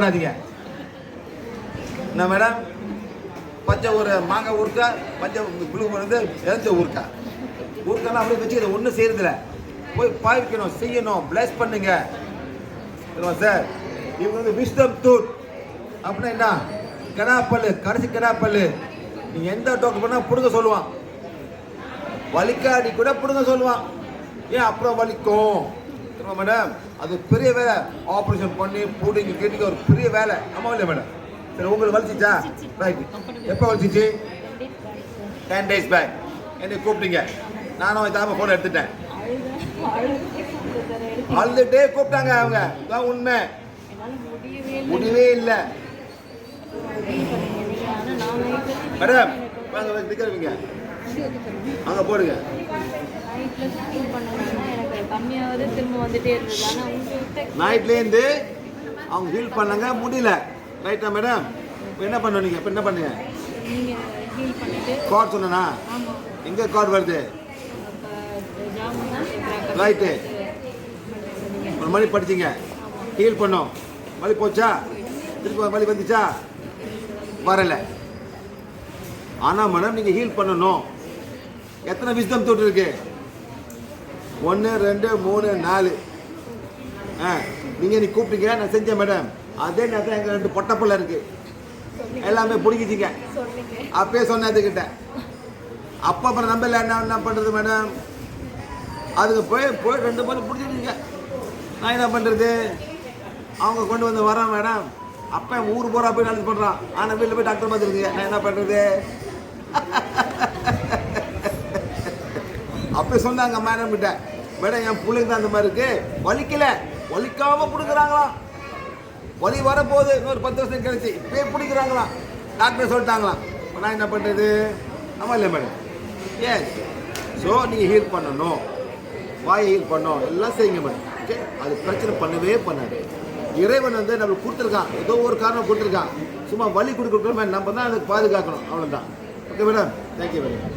பண்ணாதீங்க. என்ன மேடம் பச்சை ஒரு மாங்காய் ஊறுக்கா பச்சை புளு வந்து இறந்த ஊருக்கா? ஊறுக்காலாம் அப்படியே வச்சு இதை ஒன்றும் செய்யறதில்ல. போய் பாய்க்கணும் செய்யணும் பிளஸ் பண்ணுங்க. சார் இவங்க வந்து விஸ்டம் டூர் அப்படின்னா என்ன? கெடாப்பல் கடைசி கெடாப்பல் நீங்கள் எந்த டோக்கு பண்ணால் பிடுங்க சொல்லுவான். வலிக்காடி கூட பிடுங்க சொல்லுவான். ஏன் அப்புறம் வலிக்கும்? தெரியுமா மேடம் அது பெரிய வேலை. ஆப்ரேஷன் பண்ணி போட்டிங்க கேட்டுக்க ஒரு பெரிய வேலை. ஆமாம் இல்லையா மேடம் சரி உங்களுக்கு வலிச்சிச்சா? ரைட் எப்போ வலிச்சிச்சு? டென் டேஸ் பேக் என்னை கூப்பிட்டீங்க. நானும் இதாம ஃபோன் எடுத்துட்டேன். அழுதுட்டே கூப்பிட்டாங்க அவங்க. தான் உண்மை. முடியவே இல்லை. மேடம் வாங்க நிற்கிறவங்க அங்கே போடுங்க. கம்மியாவது திரும்ப வந்துட்டே இருந்தது. ஆனா உங்ககிட்ட நைட்லேருந்து அவங்க ஹீல் பண்ணாங்க முடியல. ரைட்டா மேடம் இப்போ என்ன பண்ணுவீங்க நீங்கள் இப்போ என்ன பண்ணுங்க? நீங்க ஹீல் பண்ணிட்டு கார்டு சொன்னனா? ஆமா. எங்கே கார்டு வருது? ரைட்டு ஒரு மணி படிச்சிங்க. ஹீல் பண்ணோம். வலி போச்சா? திருப்பி வலி வந்துச்சா? வரல. ஆனால் மேடம் நீங்கள் ஹீல் பண்ணணும். எத்தனை விஸ்டம் தொட்டு இருக்கு ஒன்று ரெண்டு மூணு நாலு. ஆ நீங்கள் நீ கூப்பிட்டீங்க நான் செஞ்சேன் மேடம் அதே நேரத்தில் எங்கள் ரெண்டு பொட்டப்பிள்ளை இருக்கு. எல்லாமே பிடிக்கிச்சிங்க. அப்பயே சொன்னதுக்கிட்ட. அப்பா அப்புறம் நம்பல என்ன என்ன பண்ணுறது மேடம் அதுக்கு போய் போய் ரெண்டு பேரும் பிடிச்சிருக்கீங்க நான் என்ன பண்ணுறது அவங்க கொண்டு வந்து வரான் மேடம் அப்போ ஊர் போகிறா போய் நல்லது பண்ணுறான் ஆனால் வீட்டில் போய் டாக்டர் பார்த்துருக்கீங்க நான் என்ன பண்ணுறது அப்போ சொன்னாங்க மேடம் கிட்ட. மேடம் என் பிள்ளைங்க தான் அந்த மாதிரி இருக்கு. வலிக்கல. வலிக்காம பிடிக்கிறாங்களா வலி வரப்போகுது. இன்னொரு பத்து வருஷம் கழிச்சு. இப்பயே பிடிக்கிறாங்களா டாக்டர் சொல்லிட்டாங்களாம் இப்போ நான் என்ன பண்ணுறது ஆமாம் இல்லை மேடம்? ஏன் ஸோ நீங்கள் ஹீல் பண்ணணும். வாயை ஹீல் பண்ணணும். எல்லாம் செய்யுங்க மேடம். ஓகே அது பிரச்சனை பண்ணவே பண்ணாது. இறைவன் வந்து நம்மளுக்கு கொடுத்துருக்கான். ஏதோ ஒரு காரணம் கொடுத்துருக்கான். சும்மா வலி கொடுக்குறோம் நம்ம தான் அதுக்கு பாதுகாக்கணும். அவ்வளோதான் ஓகே மேடம் தேங்க்யூ மேடம்